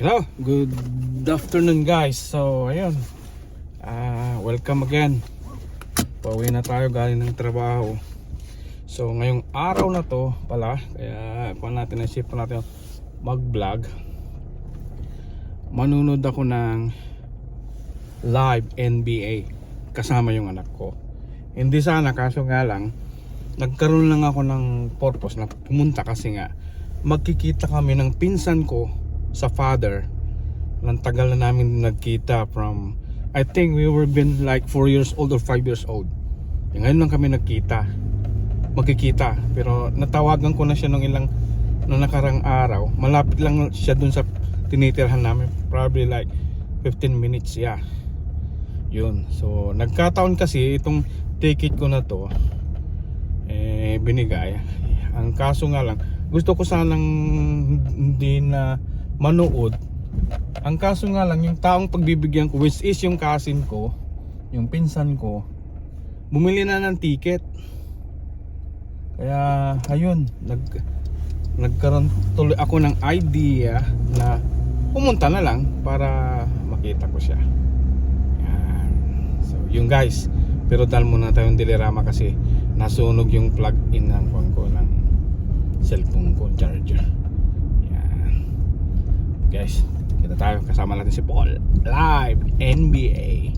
Hello, good afternoon guys. So, ayun. Ah, welcome again. Pauwi na tayo galing ng trabaho. So, ngayong araw na to pala, kaya pa natin na shift natin mag-vlog. Manunod ako ng live NBA kasama yung anak ko. Hindi sana kaso nga lang nagkaroon lang ako ng purpose na pumunta kasi nga magkikita kami ng pinsan ko sa father ng tagal na namin nagkita from I think we were been like 4 years old or 5 years old. Eh, ngayon lang kami nagkita magkikita. Pero natawagan ko na siya nung ilang nung nakarang araw. Malapit lang siya dun sa tinitirhan namin. Probably like 15 minutes yeah. Yun. So nagkataon kasi itong ticket ko na to eh binigay. Ang kaso nga lang gusto ko sanang hindi na manood. Ang kaso nga lang yung taong pagbibigyan ko which is yung cousin ko yung pinsan ko bumili na ng ticket. Kaya ayun nag nagkaroon tuloy ako ng idea na pumunta na lang para makita ko siya. Yan. So yung guys pero dahil muna tayong dilirama kasi nasunog yung plug in ng ko ng cellphone ko charger guys kita tayo kasama natin si Paul. Live NBA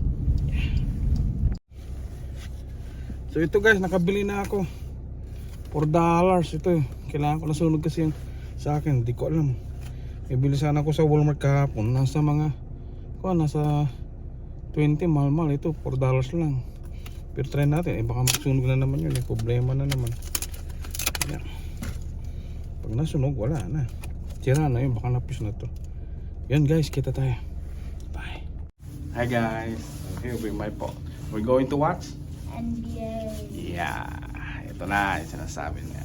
so ito guys nakabili na ako. 4 dollars ito eh. kailangan ko nasunog kasi yung sa akin. Hindi ko alam. Ibili sana ako sa Walmart kahapon. Nasa mga ko nasa 20 mahal mahal ito 4 dollars lang. Pero try natin. Eh baka magsunog na naman yun. Eh problema na naman. Yan pag nasunog wala na. Tira na yun. Baka napis na to yan guys kita tayo. Bye. Hi guys. Here with my po we're going to watch? NBA. yeah. Ito na yung sinasabi niya.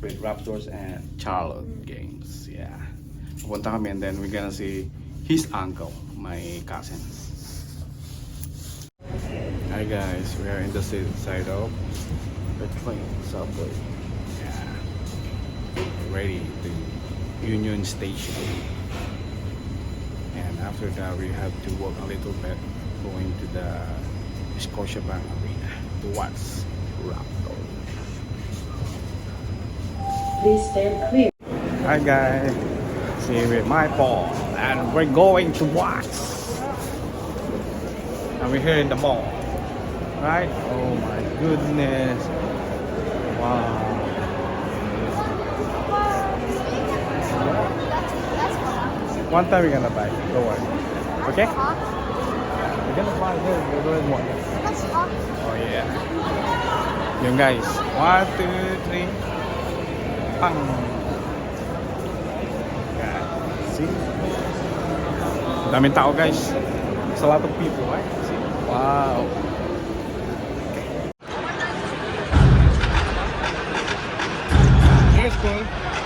With Raptors and Charlotte mm. games. Yeah. Pupunta kami and then we're gonna see his uncle my cousin. Hi guys, we are in the city side of the train subway. Yeah. Ready. To Union Station. After that we have to walk a little bit going to the Scotiabank Arena to watch Raptors. Please stand clear. Hi guys, see with my ball and we're going to watch. And we're here in the mall, right? Oh my goodness! Wow. One time we're gonna buy. Don't worry. Okay? We're gonna buy here. We're going one. Oh yeah. Yung guys. One, two, three. Pang. Yeah. See? Daming tao guys. It's a lot of people, right? See? Wow. Yes, Paul.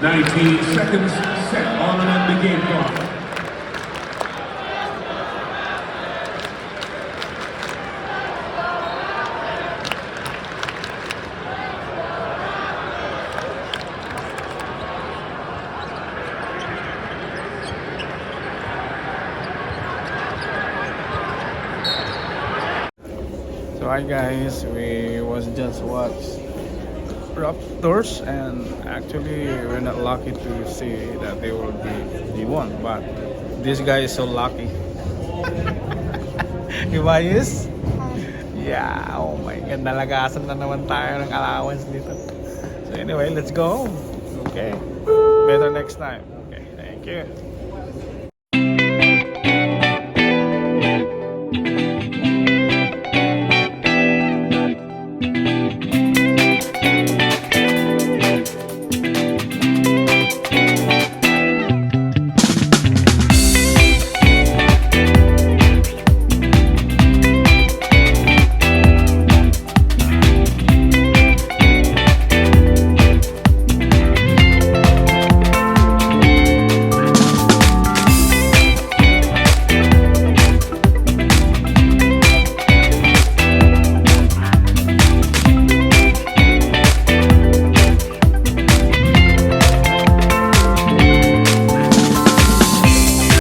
19 seconds set on and end the game clock. Hi guys, we was just watch Raptors and actually we're not lucky to see that they will be the one but this guy is so lucky. Ibayus? Yeah, oh my god, nalagasan na naman tayo ng allowance dito. So anyway, let's go. Okay. Better next time. Okay, thank you.